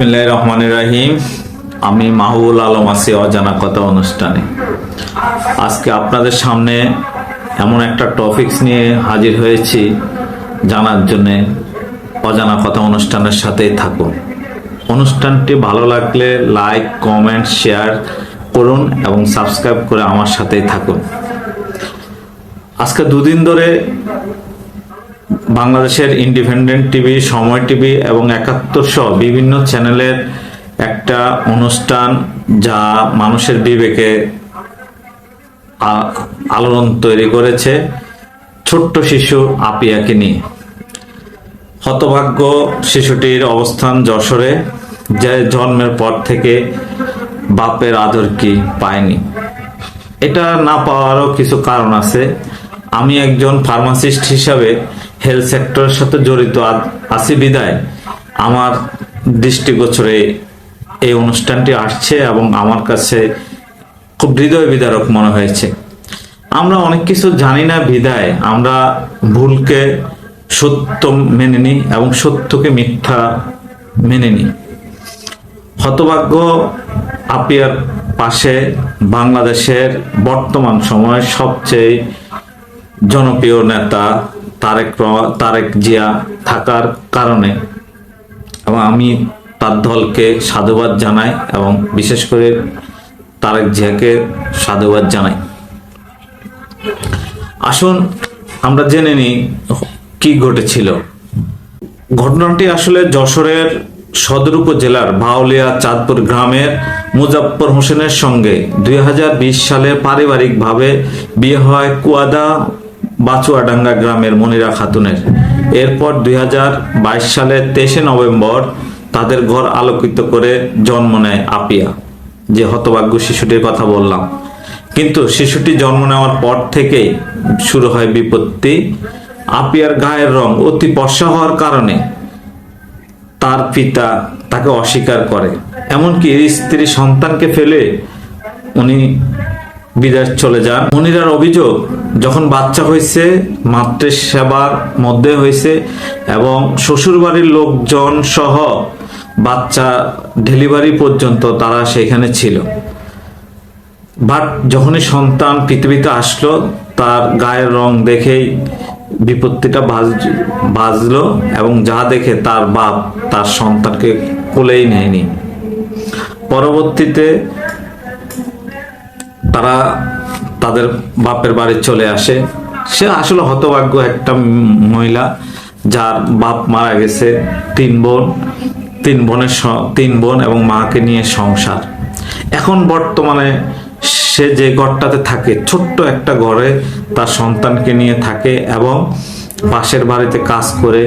বিসমিল্লাহ রহমান রাহিম আমি মাহবুল আলম আছি অজানা কথা অনুষ্ঠানে। আজকে আপনাদের সামনে এমন একটা টপিকস নিয়ে হাজির হয়েছি, জানার জন্যে অজানা কথা অনুষ্ঠানের সাথেই থাকুন। অনুষ্ঠানটি ভালো লাগলে লাইক, কমেন্ট, শেয়ার করুন এবং সাবস্ক্রাইব করে আমার সাথেই থাকুন। আজকে দুদিন ধরে বাংলাদেশের ইন্ডিপেন্ডেন্ট টিভি সময় টিভি এবং একাত্তর সহ বিভিন্ন চ্যানেলের একটা অনুষ্ঠান যা মানুষের বিবেকে আলোড়ন তৈরি করেছে ছোট্ট শিশু আপিয়াকে নিয়ে। হতভাগ্য শিশুটির অবস্থান যশোরে, যে জন্মের পর থেকে বাপের আদর কি পায়নি। এটা না পাওয়ারও কিছু কারণ আছে। আমি একজন ফার্মাসিস্ট হিসাবে হেলথ সেক্টরের সাথে জড়িত। আছি বিদায়। আমার দৃষ্টিগোচরে এই অনুষ্ঠানটি আসছে এবং আমার কাছে খুব হৃদয় বিদারক মনে হয়েছে। আমরা অনেক কিছু জানি না বিদায়। আমরা ভুলকে সত্য মেনে নিই এবং সত্যকে মিথ্যা মেনে নিই। হতভাগ্য আপিয়ার পাশে বাংলাদেশের বর্তমান সময়ের সবচেয়ে জনপ্রিয় নেতা তারেক তারেক জিয়া থাকার কারণে এবং আমি তার দলকে সাধুবাদ জানাই এবং বিশেষ করে তারেক জিয়াকে সাধুবাদ জানাই। আসুন আমরা জেনে নিই কি ঘটেছিল। ঘটনাটি আসলে যশোরের সদর উপজেলার ভাওলিয়া চাঁদপুর গ্রামের মুজাফর হোসেনের সঙ্গে দুই হাজার বিশ সালে পারিবারিকভাবে বিয়ে হয় কুয়াদা বাচুয়াডাঙ্গা গ্রামের মনিরা খাতুনের। এরপর দুই সালে তেইশে নভেম্বর তাদের ঘর আলোকিত করে জন্ম নেয় আপিয়া, যে হতভাগ্য শিশুটির কথা বললাম। কিন্তু শিশুটি জন্ম নেওয়ার পর থেকেই শুরু হয় বিপত্তি। আপিয়ার গায়ের রং অতি বর্ষা হওয়ার কারণে তার পিতা তাকে অস্বীকার করে। এমনকি স্ত্রী সন্তানকে ফেলে উনি বিদেশ চলে যান। মনিরার অভিযোগ, যখন বাচ্চা হয়েছে মাতৃ সেবার মধ্যে হয়েছে এবং শ্বশুরবাড়ির লোকজন সহ বাচ্চা ডেলিভারি পর্যন্ত তারা সেখানে ছিল। বাট যখনই সন্তান পৃথিবীতে আসলো, তার গায়ের রং দেখেই বিপত্তিটা বাজ- বাজলো এবং যা দেখে তার বাপ তার সন্তানকে কোলেই নেয়নি। পরবর্তীতে তারা তাদের বাপের বাড়ি চলে আসে। সে আসলে হতভাগ্য একটা মহিলা যার বাপ মারা গেছে, তিন বোন, তিন বোনের তিন বোন এবং মাকে নিয়ে সংসার। এখন বর্তমানে সে যে ঘরটাতে থাকে, ছোট্ট একটা ঘরে তার সন্তানকে নিয়ে থাকে এবং পাশের বাড়িতে কাজ করে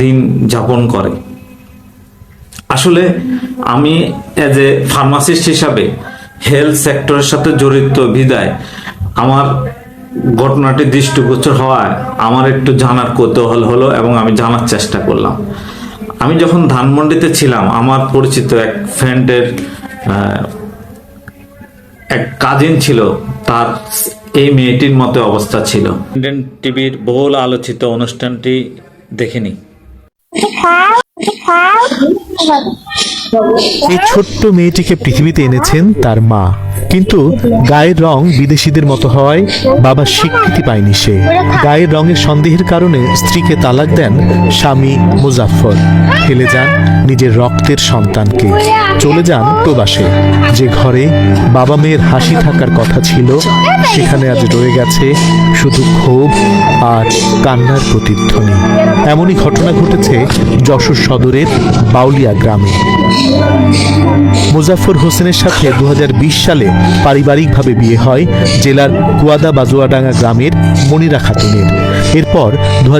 দিন যাপন করে। আসলে আমি এজ এ ফার্মাসিস্ট হিসাবে হেলথ সেক্টরের সাথে জড়িত বিদায়। আমার ঘটনাটি দৃষ্টিগোচর হওয়ায় আমার একটু জানার কৌতূহল হলো এবং আমি জানার চেষ্টা করলাম। আমি যখন ধানমন্ডিতে ছিলাম, আমার পরিচিত এক ফ্রেন্ডের এক কাজিন ছিল, তার এই মেয়েটির মতো অবস্থা ছিল। ইন্ডিয়ান টিভির বহুল আলোচিত অনুষ্ঠানটি দেখিনি। এই ছোট্ট মেয়েটিকে পৃথিবীতে এনেছেন তার মা। কিন্তু গায়ের রং বিদেশিদের মতো হওয়ায় বাবা স্বীকৃতি পায়নি সে। গায়ের রঙের সন্দেহের কারণে স্ত্রীকে তালাক দেন স্বামী মুজাফফর। ফেলে যান নিজের রক্তের সন্তানকে। চলে যান প্রবাসে। যে ঘরে বাবা মেয়ের হাসি থাকার কথা ছিল, সেখানে আজ রয়ে গেছে শুধু ক্ষোভ আর কান্নার প্রতিধ্বনি। এমনই ঘটনা ঘটেছে যশোর সদরের বাউলিয়া গ্রামে। মুজাফর হোসেনের সাথে দু সালে পারিবারিকভাবে বিয়ে হয় জেলার কুয়াদা বাজুয়াডাঙ্গা গ্রামের মনিরা খাতুনের। এরপর দু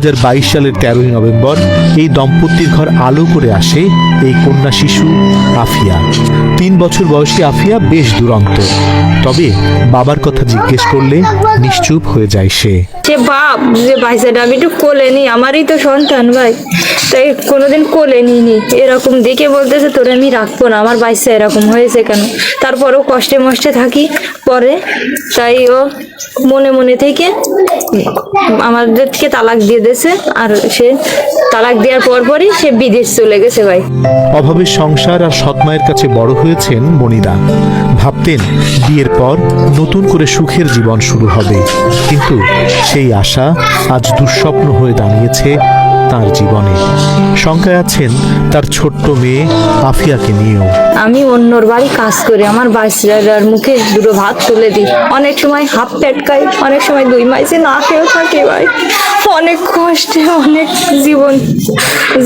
সালের তেরোই নভেম্বর এই দম্পতির ঘর আলো করে আসে এই কন্যা শিশু আফিয়া। তিন বছর বয়সী আফিয়া বেশ দুরন্ত। তবে বাবার কথা জিজ্ঞেস করলে নিশ্চুপ হয়ে যায় সে। সে বাপ, যে ভাই আমি একটু কোলে নি আমারই তো সন্তান ভাই। তাই কোনোদিন কোলে নিইনি। এরকম দেখে বলতেছে, তোরে আমি রাখব না। আমার বাইসা এরকম হয়েছে কেন? তারপরও কষ্টে মষ্টে থাকি পরে। তাই ও মনে মনে থেকে আমাদেরকে তালাক দিয়ে দিয়েছে আর সে তালাক দেওয়ার পর পরই সে বিদেশ চলে গেছে ভাই। অভাবের সংসার আর সৎমায়ের কাছে বড় হয়েছেন মনিরা। ভাবতেন বিয়ের পর নতুন করে সুখের জীবন শুরু হবে। কিন্তু সেই আশা আজ দুঃস্বপ্ন হয়ে দাঁড়িয়েছে তার জীবনে। শঙ্কায় আছেন তার ছোট্ট মেয়ে আফিয়াকে নিয়েও। আমি অন্যর বাড়ি কাজ করি, আমার বাচ্চার মুখে দুটো ভাত তুলে দিই। অনেক সময় হাফ প্যাট খাই, অনেক সময় দুই মাইসে না খেয়েও থাকি ভাই। অনেক কষ্টে, অনেক জীবন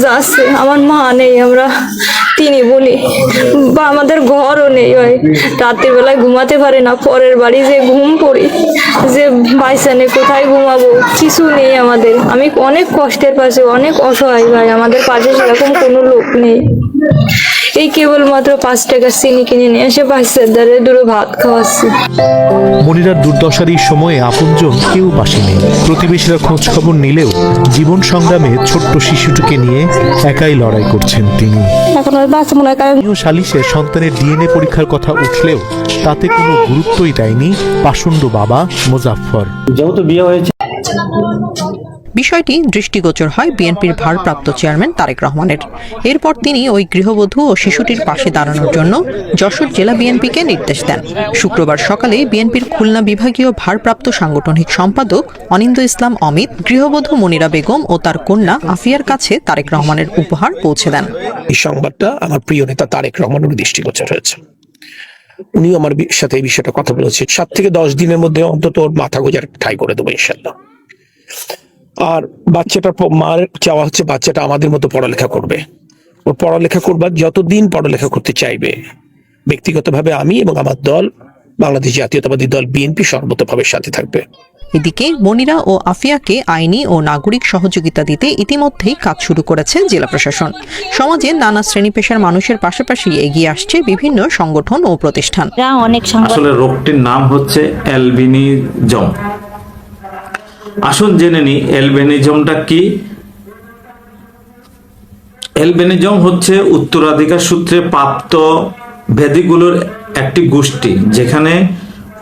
যাচ্ছে আমার মা নেই, আমরা তিনি বলি। বা আমাদের ঘরও নেই ভাই। রাতের বেলায় ঘুমাতে পারে না, পরের বাড়ি যে ঘুম পড়ি, যে বাইসানে কোথায় ঘুমাবো, কিছু নেই আমাদের। আমি অনেক কষ্টের পাশে, অনেক অসহায় ভাই। আমাদের পাশে সেরকম কোনো লোক নেই। এই কেবলমাত্র পাঁচ টাকার চিনি কিনে নিয়ে এসে বাচ্চার দ্বারে দুটো ভাত খাওয়াচ্ছি। মনিরার দুর্দশার এই সময়ে আপনজন কেউ পাশে নেই। প্রতিবেশীরা খোঁজ খবর নিলেও জীবন সংগ্রামে ছোট্ট শিশুটিকে নিয়ে একাই লড়াই করছেন তিনি। এখন বাচ্চা মনে হয় স্থানীয় সালিশে সন্তানের ডিএনএ পরীক্ষার কথা উঠলেও তাতে কোনো গুরুত্বই দেয়নি পাষণ্ড বাবা মোজাফফর। যেহেতু বিয়ে হয়েছে বিষয়টি দৃষ্টিগোচর হয় বিএনপির ভারপ্রাপ্ত চেয়ারম্যান তারেক রহমানের। এরপর তিনি ওই গৃহবধূ ও শিশুটির পাশে দাঁড়ানোর জন্য যশোর জেলা বিএনপিকে নির্দেশ দেন। শুক্রবার সকালে বিএনপির খুলনা বিভাগীয় ভারপ্রাপ্ত সাংগঠনিক সম্পাদক অনিন্দ ইসলাম অমিত, গৃহবধূ মনিরা বেগম ও তার কন্যা আফিয়ার কাছে তারেক রহমানের উপহার পৌঁছে দেন। এই সংবাদটা আমার প্রিয় নেতা তারেক রহমানের দৃষ্টিগোচর হয়েছে। উনি আমার সাথে এই বিষয়টা কথা বলেছে সাত থেকে দশ দিনের মধ্যে অন্তত মাথা গোজার ঠাই করে দেবো ইনশাল্লাহ। আর বাচ্চাটার প- মার চাওয়া হচ্ছে বাচ্চাটা আমাদের মতো পড়ালেখা করবে। ওর পড়ালেখা করবার যতদিন পড়ালেখা করতে চাইবে ব্যক্তিগতভাবে আমি এবং আমার দল বাংলাদেশ জাতীয়তাবাদী দল বিএনপি সর্বতভাবে সাথে থাকবে। এদিকে মনিরা ও আফিয়াকে আইনি ও নাগরিক সহযোগিতা দিতে ইতিমধ্যেই কাজ শুরু করেছে জেলা প্রশাসন। সমাজে নানা শ্রেণি পেশার মানুষের পাশাপাশি এগিয়ে আসছে বিভিন্ন সংগঠন ও প্রতিষ্ঠান। আসলে রোগটির নাম হচ্ছে অ্যালবিনিজম। আসুন জেনে নি অ্যালবেনিজমটা কি? অ্যালবেনিজম হচ্ছে উত্তরাধিকার সূত্রে প্রাপ্ত ব্যাধিগুলোর একটি গোষ্ঠী, যেখানে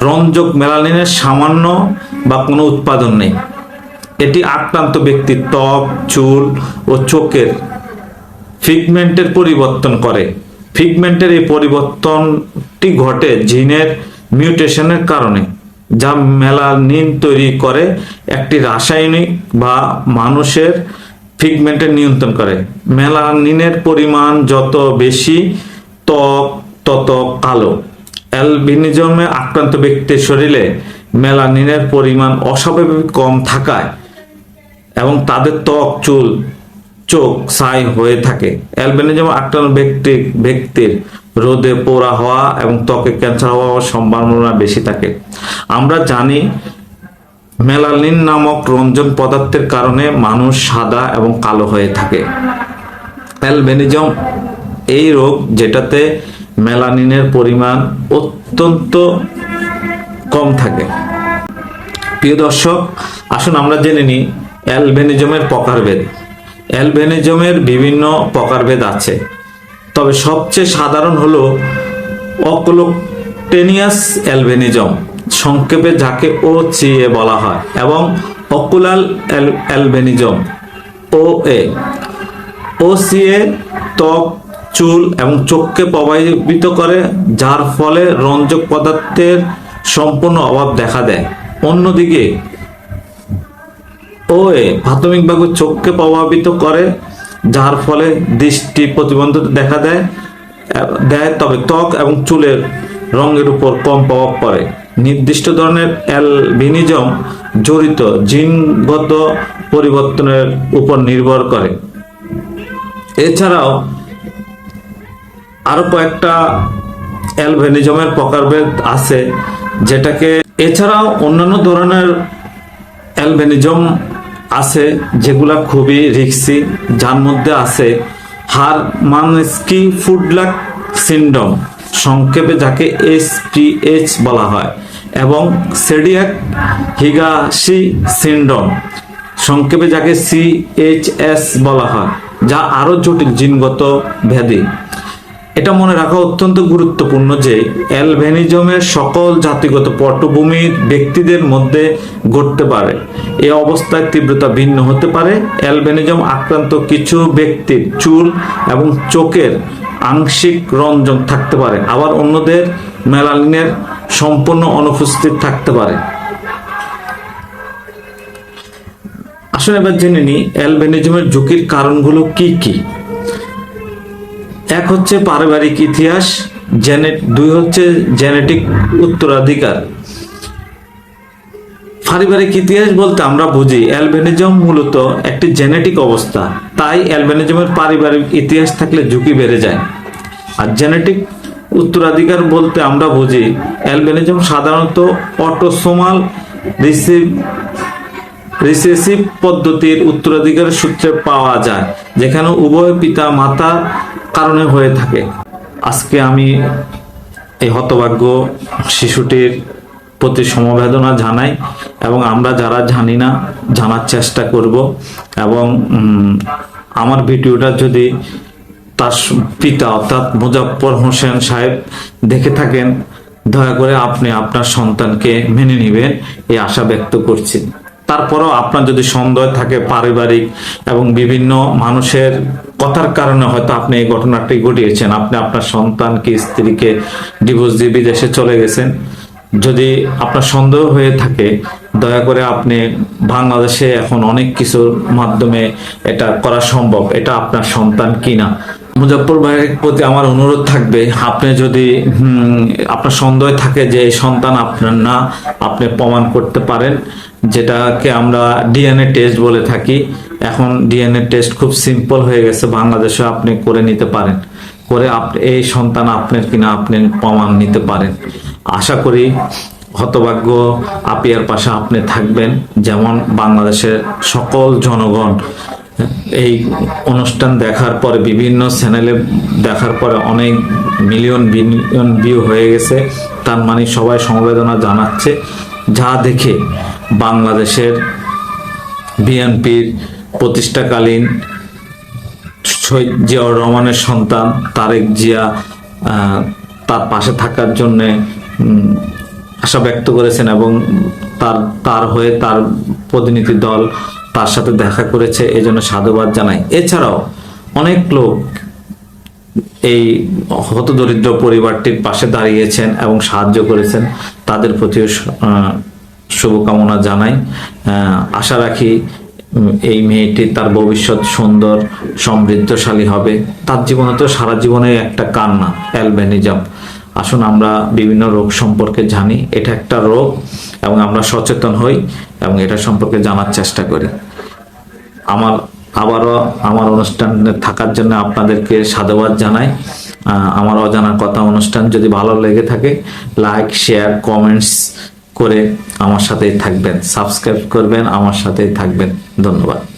রঞ্জক মেলানিনের সামান্য বা কোনো উৎপাদন নেই। এটি আক্রান্ত ব্যক্তির ত্বক, চুল ও চোখের ফিগমেন্টের পরিবর্তন করে। ফিগমেন্টের এই পরিবর্তনটি ঘটে জিনের মিউটেশনের কারণে। যা মেলানিন তৈরি করে, একটি রাসায়নিক বা মানুষের ফিগমেন্টের নিয়ন্ত্রণ করে। মেলানিনের পরিমাণ যত বেশি, ত্বক তত কালো। অ্যালবিনিজমে আক্রান্ত ব্যক্তির শরীরে মেলানিনের পরিমাণ অস্বাভাবিক কম থাকায় এবং তাদের ত্বক, চুল, চোখ ছাই হয়ে থাকে। অ্যালবেনিজম আক্রান্ত ব্যক্তি ব্যক্তির রোদে পোড়া হওয়া এবং ত্বকে ক্যান্সার হওয়ার সম্ভাবনা বেশি থাকে। আমরা জানি মেলানিন নামক রঞ্জন পদার্থের কারণে মানুষ সাদা এবং কালো হয়ে থাকে। অ্যালবেনিজম, এই রোগ যেটাতে মেলানিনের পরিমাণ অত্যন্ত কম থাকে। প্রিয় দর্শক, আসুন আমরা জেনে নিই অ্যালবেনিজমের প্রকারভেদ। অ্যালবেনিজমের বিভিন্ন প্রকারভেদ আছে। তবে সবচেয়ে সাধারণ হলো অকুলোটেনিয়াস অ্যালবেনিজম, সংক্ষেপে যাকে ও চিএ বলা হয়, এবং অকুলাল অ্যালবেনিজম, ও এ। ওসিএ ত্বক, চুল এবং চোখকে প্রভাবিত করে, যার ফলে রঞ্জক পদার্থের সম্পূর্ণ অভাব দেখা দেয়। অন্যদিকে, ও এ প্রাথমিকভাবে চোখকে প্রভাবিত করে যার ফলে দৃষ্টি প্রতিবন্ধকতা দেখা দেয় দেয়, তবে ত্বক এবং চুলের রঙের উপর কম প্রভাব পড়ে। নির্দিষ্ট ধরনের অ্যালবিনিজম জড়িত জিনগত পরিবর্তনের উপর নির্ভর করে। এছাড়াও আরও কয়েকটা অ্যালবেনিজমের প্রকারভেদ আছে, যেটাকে এছাড়াও অন্যান্য ধরনের অ্যালবেনিজম আছে, যেগুলা খুবই রিক্সি যার মধ্যে আছে হারমানস্কি ফুডলাক সিন্ড্রোম, সংক্ষেপে যাকে এস এসপিএইচ বলা হয়, এবং সেডিয়াক হিগাসি সিন্ড্রোম, সংক্ষেপে যাকে সিএইচএস বলা হয়, যা আরও জটিল জিনগত ব্যাধি। এটা মনে রাখা অত্যন্ত গুরুত্বপূর্ণ যে অ্যালভেনিজমের সকল জাতিগত পটভূমির ব্যক্তিদের মধ্যে ঘটতে পারে। এই অবস্থায় তীব্রতা ভিন্ন হতে পারে। অ্যালবেনিজম আক্রান্ত কিছু ব্যক্তির চুল এবং চোখের আংশিক রঞ্জন থাকতে পারে। আবার অন্যদের মেলানিনের সম্পূর্ণ অনুপস্থিত থাকতে পারে। আসলে এবার জেনে নিই অ্যালবেনিজমের ঝুঁকির কারণগুলো কি কি? এক হচ্ছে পারিবারিক ইতিহাস দুই হচ্ছে জেনেটিক উত্তরাধিকার। পারিবারিক ইতিহাস বলতে আমরা বুঝি, অ্যালবেনিজম মূলত একটি জেনেটিক অবস্থা, তাই অ্যালবেনিজমের পারিবারিক ইতিহাস থাকলে ঝুঁকি বেড়ে যায়। আর জেনেটিক উত্তরাধিকার বলতে আমরা বুঝি, অ্যালবেনিজম সাধারণত অটোসোমাল রিসিভ রিসেসিভ পদ্ধতির উত্তরাধিকার সূত্রে পাওয়া যায়, যেখানে উভয় পিতা মাতা কারণে হয়ে থাকে। আজকে আমি এই হতভাগ্য শিশুটির প্রতি সমবেদনা জানাই এবং আমরা যারা জানি না, জানার চেষ্টা করব এবং আমার ভিডিওটা যদি তার পিতা অর্থাৎ মুজাফর হোসেন সাহেব দেখে থাকেন, দয়া করে আপনি আপনার সন্তানকে মেনে নেবেন, এই আশা ব্যক্ত করছি। তারপরেও আপনার যদি সন্দেহ থাকে পারিবারিক এবং বিভিন্ন মানুষের কথার কারণে হয়তো আপনি এই ঘটনাটি ঘটিয়েছেন, আপনি আপনার সন্তানকে, স্ত্রীকে ডিভোর্স দিয়ে বিদেশে চলে গেছেন। যদি আপনার সন্দেহ হয়ে থাকে, দয়া করে আপনি বাংলাদেশে এখন অনেক কিছুর মাধ্যমে এটা করা সম্ভব, এটা আপনার সন্তান কিনা। মুজফর ভাইয়ের প্রতি আমার অনুরোধ থাকবে, আপনি যদি আপনার সন্দেহ থাকে যে সন্তান আপনার না, আপনি প্রমাণ করতে পারেন। যেটাকে আমরা ডিএনএ টেস্ট বলে থাকি। এখন ডিএনএ টেস্ট খুব সিম্পল হয়ে গেছে, বাংলাদেশে আপনি করে নিতে পারেন। করে এই সন্তান আপনার কিনা আপনি প্রমাণ নিতে পারেন। আশা করি হতভাগ্য আপিয়ার পাশে আপনি থাকবেন, যেমন বাংলাদেশের সকল জনগণ। এই অনুষ্ঠান দেখার পরে, বিভিন্ন চ্যানেলে দেখার পরে অনেক মিলিয়ন বিলিয়ন ভিউ হয়ে গেছে। তার মানে সবাই সমবেদনা জানাচ্ছে। যা দেখে বাংলাদেশের বিএনপির প্রতিষ্ঠাকালীন শহীদ জিয়াউর রহমানের সন্তান তারেক জিয়া তার পাশে থাকার জন্য আশা ব্যক্ত করেছেন এবং তার তার হয়ে তার প্রতিনিধি দল তার সাথে দেখা করেছে এই জন্য সাধুবাদ জানাই। এছাড়াও অনেক লোক এই হতদরিদ্র পরিবারটির পাশে দাঁড়িয়েছেন এবং সাহায্য করেছেন। তাদের প্রতিও শুভকামনা জানাই। আশা রাখি এই মেয়েটি তার ভবিষ্যৎ সুন্দর, সমৃদ্ধশালী হবে। তার জীবনে তো সারা জীবনে একটা কান্না, অ্যালবেনিজম। আসুন আমরা বিভিন্ন রোগ সম্পর্কে জানি, এটা একটা রোগ এবং আমরা সচেতন হই এবং এটা সম্পর্কে জানার চেষ্টা করি। আমার আবারও আমার অনুষ্ঠানে থাকার জন্য আপনাদেরকে সাধুবাদ জানাই। আমার অজানা কথা অনুষ্ঠান যদি ভালো লেগে থাকে লাইক শেয়ার কমেন্টস করে আমার সাথেই থাকবেন। সাবস্ক্রাইব করবেন আমার সাথেই থাকবেন। ধন্যবাদ।